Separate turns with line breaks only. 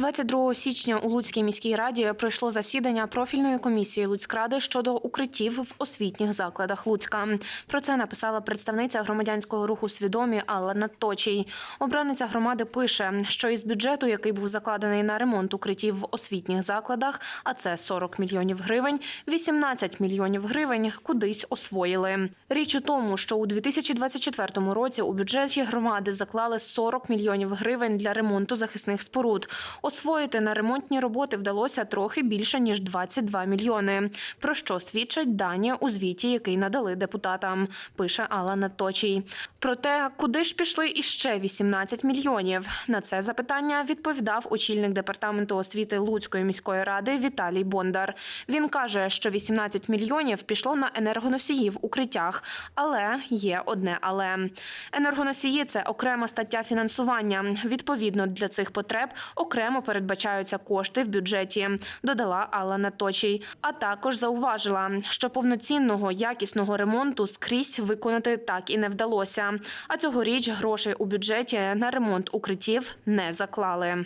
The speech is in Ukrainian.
22 січня у Луцькій міській раді пройшло засідання профільної комісії Луцькради щодо укриттів в освітніх закладах Луцька. Про це написала представниця громадянського руху свідомі Алла Надточій. Обраниця громади пише, що із бюджету, який був закладений на ремонт укриттів в освітніх закладах, а це 40 мільйонів гривень, 18 мільйонів гривень кудись освоїли. Річ у тому, що у 2024 році у бюджеті громади заклали 40 мільйонів гривень для ремонту захисних споруд. Освоїти на ремонтні роботи вдалося трохи більше ніж 22 мільйони. Про що свідчать дані у звіті, який надали депутатам, пише Алла Наточій. Проте, куди ж пішли іще 18 мільйонів? На це запитання відповідав очільник департаменту освіти Луцької міської ради Віталій Бондар. Він каже, що 18 мільйонів пішло на енергоносії в укриттях, але є одне але енергоносії це окрема стаття фінансування. Відповідно для цих потреб окремо передбачаються кошти в бюджеті, додала Алла Наточій. А також зауважила, що повноцінного якісного ремонту скрізь виконати так і не вдалося. А цьогоріч грошей у бюджеті на ремонт укриттів не заклали.